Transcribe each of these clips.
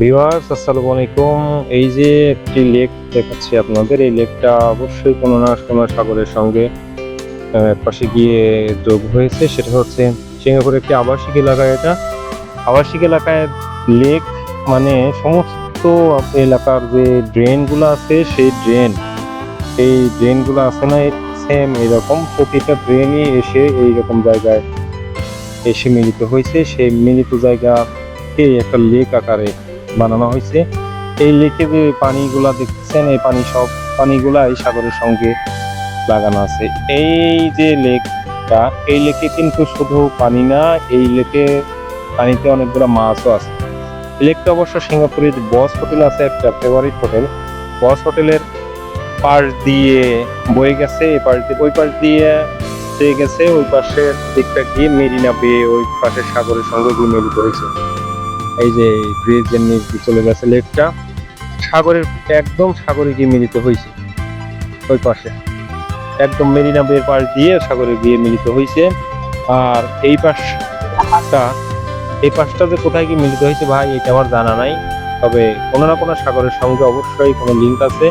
Viewers, আসসালামু আলাইকুম। এই যে একটি লেক দেখাচ্ছি আপনাদের। এই লেকটা অবশ্যই কোনো না কোনো সাগরের সঙ্গে পাশে গিয়ে যোগ হয়েছে। সেটা হচ্ছে সিঙ্গাপুরের একটি আবাসিক এলাকা এটা। আবাসিক এলাকায় লেক মানে সমস্ত এলাকার যে ড্রেনগুলো আছে, সেই ড্রেন এই ড্রেনগুলো আছে না, সেম এরকম। প্রতিটা ড্রেনই এসে এইরকম জায়গায় এসে মিলিত হয়েছে। সেই মিলিত জায়গাকে একটা লেক আকারে বানানো হয়েছে। এই লেকে যে পানিগুলা দেখছেন এই পানি সব পানিগুলা এই সাগরের সঙ্গে লাগানো আছে। এই যে লেকটা, এই লেকে কিন্তু শুধু পানি না, এই লেকে পানিতে অনেকগুলো মাছও আছে। লেকটা অবশ্য সিঙ্গাপুরের বস হোটেল আছে, একটা ফেভারিট হোটেল। বস হোটেলের পাশ দিয়ে বয়ে গেছে, এই পাশ দিয়ে, ওই পাশ দিয়ে গেছে, ওই পাশের দিকটা গিয়ে মেরিনা বে, ওই পাশের সাগরের সঙ্গে মিলিত হয়েছে এই যে ব্রিজের নিচ দিয়ে চলে গেছে লেকটা সাগরের একদম সাগরে গিয়ে মিলিত হয়েছে, ওই পাশে। একদম মেরিনা বের পাশ দিয়ে সাগরে গিয়ে মিলিত হয়েছে। আর এই পাশটা এই পাশটা যে কোথায় গিয়ে মিলিত হয়েছে ভাই, এটা আমার জানা নাই। তবে কোনো না কোনো সাগরের সঙ্গে অবশ্যই কোনো লিঙ্ক আছে।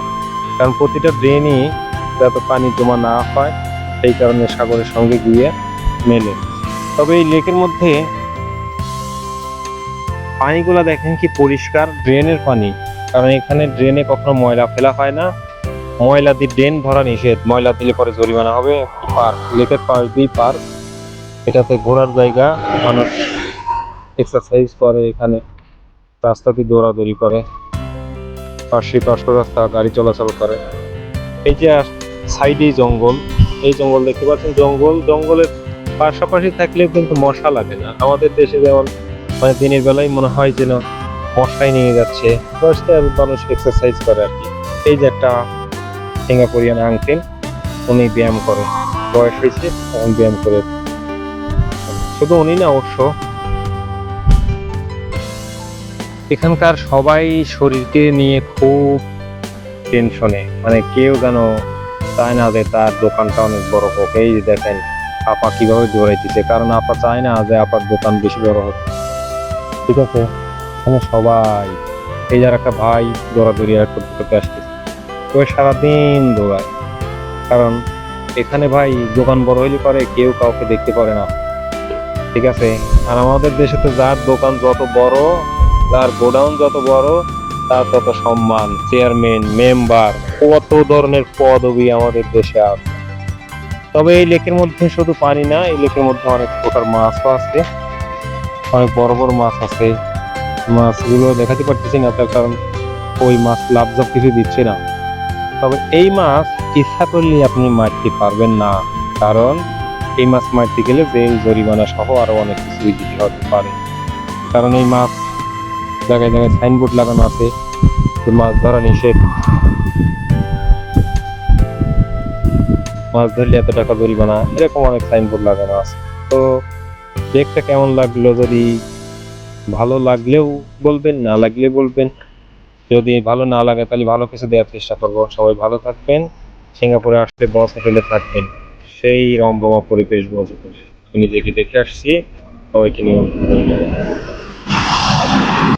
কারণ প্রতিটা ড্রেনই যাতে পানি জমা না হয়, সেই কারণে সাগরের সঙ্গে গিয়ে মেলে। তবে এই লেকের মধ্যে পানিগুলো দেখেন কি পরিষ্কার ড্রেনের পানি। কারণ এখানে ড্রেনে কখনো ময়লা ফেলা হয় না। ময়লা দিয়ে ড্রেন ভরা নিষেধ। ময়লা দিলে পরে জরিমানা হবে। পার্ক লেকের পার্ক দিয়ে পার্ক এটাতে ঘোরার জায়গা। মানুষ এক্সারসাইজ করে এখানে। রাস্তা দিয়ে দৌড়াদৌড়ি করে। পাশে পার্শ্ব রাস্তা, গাড়ি চলাচল করে। এই যে সাইডেই জঙ্গল। এই জঙ্গল দেখতে পাচ্ছেন জঙ্গল। জঙ্গলের পাশাপাশি থাকলেও কিন্তু মশা লাগে না। আমাদের দেশে যেমন মানে দিনের বেলায় মনে হয় যেন মশাই নিয়ে যাচ্ছে। বয়সে মানুষ এক্সারসাইজ করে আর কি। এই যে একটা সিঙ্গাপুরিয়ান আঙ্কেল উনি ব্যায়াম করে বয়স হয়েছে এখন ব্যায়াম করে শুধু উনি না, অবশ্য। এখানকার সবাই শরীরকে নিয়ে খুব টেনশনে মানে কেউ যেন চায় না যে তার দোকানটা অনেক বড় হোক। এই দেখেন, আপা কীভাবে দৌড়াইতেছে। কারণ আপা চায় না যে আপার দোকান বেশি বড় হোক। ঠিক আছে? এখানে সবাই এই যার একটা ভাই দৌড়াদৌড়ি আর করতে আসতেছে ও সারাদিন দৌড়ায়। কারণ এখানে ভাই দোকান বড় হইলে পরে কেউ কাউকে দেখতে পারে না। ঠিক আছে? আর আমাদের দেশে তো যার দোকান যত বড়, যার গোডাউন যত বড়, তার তত সম্মান। চেয়ারম্যান, মেম্বার, কত ধরনের পদবি আমাদের দেশে আছে। তবে এই লেকের মধ্যে শুধু পানি না, এই লেকের মধ্যে অনেক প্রকার মাছও আছে। অনেক বড় বড় মাছ আছে। মাছগুলো দেখাতে পারতেছি না তার কারণ ওই মাছ লাভ জাভ কিছু দিচ্ছে না। তবে এই মাছ ইচ্ছা করলে আপনি মারতে পারবেন না, কারণ এই মাছ মারতে গেলে জেল জরিমানা সহ আরও অনেক কিছুই দিতে হতে পারে। কারণ এই মাছ জায়গায় জায়গায় সাইনবোর্ড লাগানো আছে মাছ ধরা নিষেধ। মাছ ধরলে এত টাকা জরিমানা, এরকম অনেক সাইনবোর্ড লাগানো আছে। তো দেখতে কেমন লাগল? যদি ভালো লাগলেও বলবেন, না লাগলে বলবেন। যদি ভালো না লাগে, তাহলে ভালো কিছু দেওয়ার চেষ্টা করব। সবাই ভালো থাকবেন। সিঙ্গাপুরে আসলে বস হোটেলে থাকবেন। সেই রমরমা পরিবেশ হোটেল আমি নিজেকে দেখে আসছি। সবাইকে নিয়ে